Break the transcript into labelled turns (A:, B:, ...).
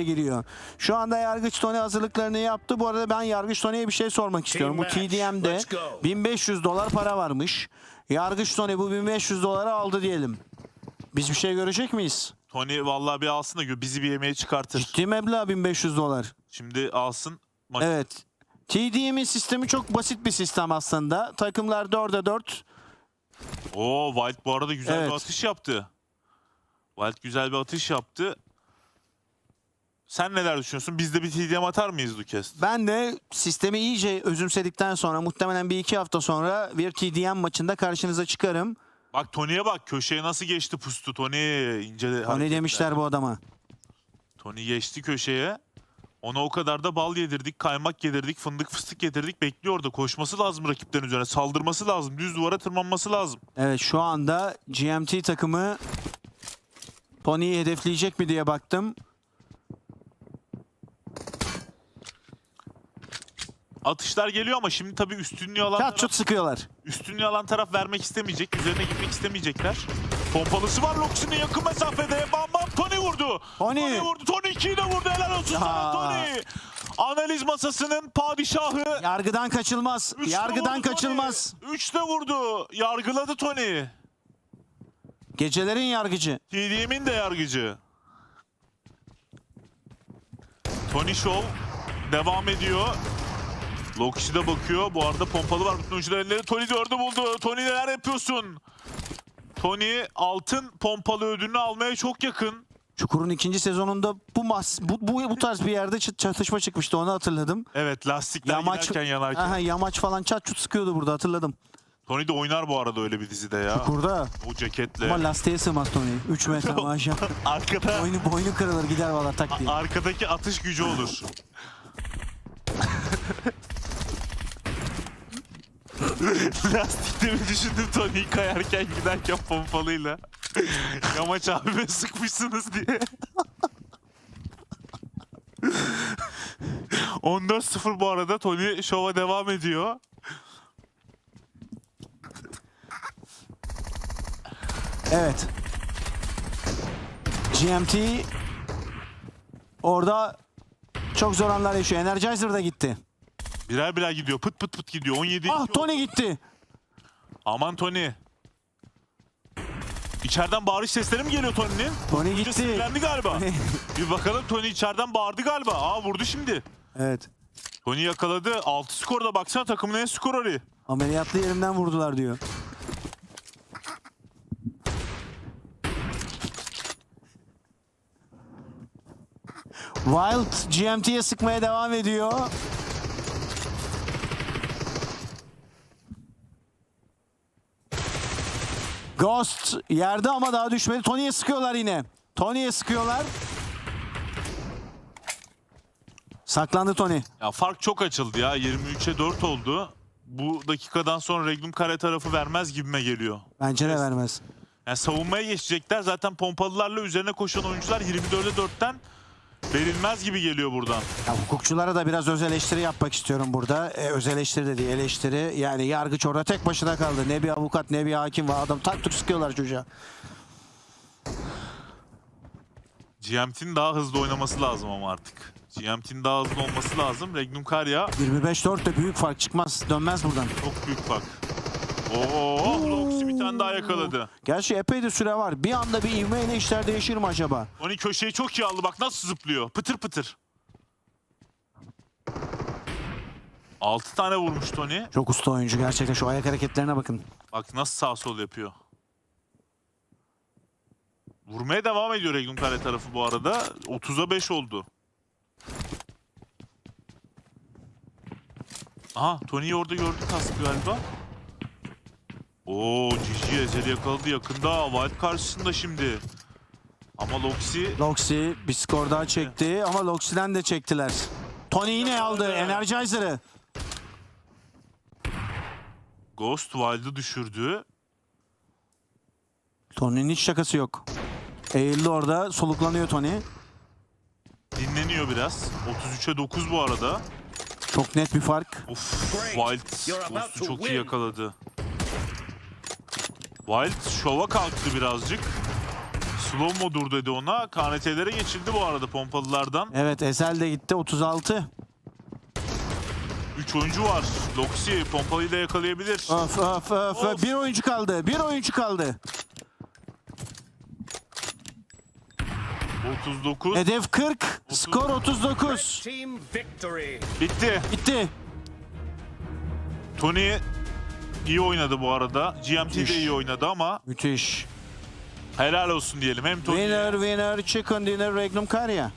A: devreye giriyor. Şu anda Yargıç Tony hazırlıklarını yaptı. Bu arada ben Yargıç Tony'ye bir şey sormak istiyorum. Bu. TDM'de
B: Let's go.
A: 1500 dolar para varmış. Yargıç Tony bu 1500 doları aldı diyelim. Biz bir şey görecek miyiz?
C: Tony vallahi bir alsın da bizi bir yemeğe çıkartır.
A: Ciddi meblağ 1500 dolar.
C: Şimdi alsın. Ma-
A: Evet. TDM'in sistemi çok basit bir sistem aslında. Takımlar 4'e 4.
C: Oo Wild bu arada güzel
A: Evet.
C: bir atış yaptı. Wild güzel bir atış yaptı. Sen neler düşünüyorsun? Biz de bir TDM atar mıyız Dukes?
A: Ben de sistemi iyice özümsedikten sonra muhtemelen bir iki hafta sonra bir TDM maçında karşınıza çıkarım.
C: Bak Tony'ye bak köşeye nasıl geçti pustu Tony ince hareketler.
A: demişler bu adama?
C: Tony geçti köşeye. Ona o kadar da bal yedirdik, kaymak yedirdik, fındık fıstık yedirdik. Bekliyor orada. Koşması lazım rakiplerin üzerine. Saldırması lazım. Düz duvara tırmanması lazım.
A: Evet şu anda GMT takımı Tony'yi hedefleyecek mi diye baktım.
C: Atışlar geliyor ama şimdi tabii üstünlüğü alan
A: Çat
C: taraf,
A: çut sıkıyorlar.
C: üstünlüğü alan taraf vermek istemeyecek. Üzerine gitmek istemeyecekler. Pompalısı var Lox'un yakın mesafede. Bam bam Tony vurdu.
A: Tony.
C: vurdu. Tony 2'yi de vurdu. Helal olsun sana
A: Ya.
C: Tony. Analiz masasının padişahı.
A: Yargıdan kaçılmaz.
C: Üç de
A: Yargıdan
C: vurdu
A: kaçılmaz.
C: Tony. Üç de vurdu. Yargıladı Tony.
A: Gecelerin yargıcı.
C: TDM'in de yargıcı. Tony Show devam ediyor. Lokşi de bakıyor. Bu arada pompalı var. Bütün oyuncular elleri. Tony dördü buldu. Tony neler yapıyorsun? Tony altın pompalı ödülünü almaya çok yakın.
A: Çukur'un ikinci sezonunda bu mas bu, bu, bu tarz bir yerde çat- çatışma çıkmıştı onu hatırladım.
C: Evet lastikler
A: Yamaç,
C: giderken yanarken.
A: Aha, yamaç falan çat çut sıkıyordu burada hatırladım.
C: Tony de oynar bu arada öyle bir dizide ya.
A: Burada.
C: O ceketle.
A: Ama lastiğe sığmaz Tony. 3 metre maşallah.
C: Arkada
A: boynu, boynu kırılır gider valla tak diye.
C: arkadaki atış gücü olur. Lastikte mi düşündüm Tony'yi kayarken giderken pompalıyla. Yamaç abime sıkmışsınız diye. 14-0 bu arada Tony şova devam ediyor.
A: Evet. GMT orada çok zor anlar yaşıyor. Energizer da gitti.
C: Birer birer gidiyor. Pıt pıt pıt gidiyor. 17
A: Ah Tony gitti.
C: Aman Tony. İçeriden bağırış sesleri mi geliyor Tony'nin?
A: Tony gitti.
C: sinirlendi galiba. Bir bakalım Tony içeriden bağırdı galiba. Aa vurdu şimdi.
A: Evet.
C: Tony yakaladı. 6 skorda baksana takımın en skoreri.
A: Ameliyatlı yerimden vurdular diyor. Wild GMT'ye sıkmaya devam ediyor. Ghost yerde ama daha düşmedi. Tony'ye sıkıyorlar yine. Tony'ye sıkıyorlar. Saklandı Tony.
C: Ya fark çok açıldı ya. 23'e 4 oldu. Bu dakikadan sonra Regnum kare tarafı vermez gibime geliyor.
A: Bence de vermez.
C: Yani savunmaya geçecekler. Zaten pompalılarla üzerine koşan oyuncular 24'e 4'ten verilmez gibi geliyor buradan.
A: Ya hukukçulara da biraz öz eleştiri yapmak istiyorum burada. E, öz eleştiri de değil, eleştiri. Yani yargıç orada tek başına kaldı. Ne bir avukat ne bir hakim var. Adam tak tuk sıkıyorlar çocuğa.
C: GMT'nin daha hızlı oynaması lazım ama artık. GMT'nin daha hızlı olması lazım. Regnum Karya
A: 25-4 de büyük fark çıkmaz. Dönmez buradan.
C: çok büyük fark. Oo, tane daha yakaladı.
A: Gerçi epey de süre var. Bir anda bir ivmeyle işler değişir mi acaba?
C: Tony köşeyi çok iyi aldı. Bak nasıl zıplıyor. Pıtır pıtır. 6 tane vurmuş Tony.
A: Çok usta oyuncu gerçekten. Şu ayak hareketlerine bakın.
C: Bak nasıl sağ sol yapıyor. Vurmaya devam ediyor Regnum Kare tarafı bu arada. 30'a 5 oldu. Aha Tony'yi orada gördük kaskı galiba. Oo Cici Ezeli yakaladı yakında. Wild karşısında şimdi. Ama Loxi
A: Loxi bir skor daha çekti ama Loxi'den de çektiler. Tony yine aldı. Energizer'ı.
C: Ghost Wild'ı düşürdü.
A: Tony'nin hiç şakası yok. Eğildi orada soluklanıyor Tony.
C: Dinleniyor biraz. 33'e 9 bu arada.
A: Çok net bir fark.
C: Of. Wild Ghost'u çok iyi yakaladı. Wild şova kalktı birazcık. Slow modur dedi ona. KNT'lere geçildi bu arada pompalılardan.
A: Evet Ezel de gitti 36.
C: 3 oyuncu var. Loxi pompalıyı da yakalayabilir.
A: Öf öf öf.
C: Of.
A: Bir oyuncu kaldı. Bir oyuncu kaldı.
C: 39.
A: Hedef 40. Skor 39.
B: Team victory.
C: Bitti.
A: Bitti.
C: Tony iyi oynadı bu arada. GMT de iyi oynadı ama
A: Müthiş.
C: helal olsun diyelim. Hem Tony'ye
A: Winner winner chicken dinner Regnum Karya.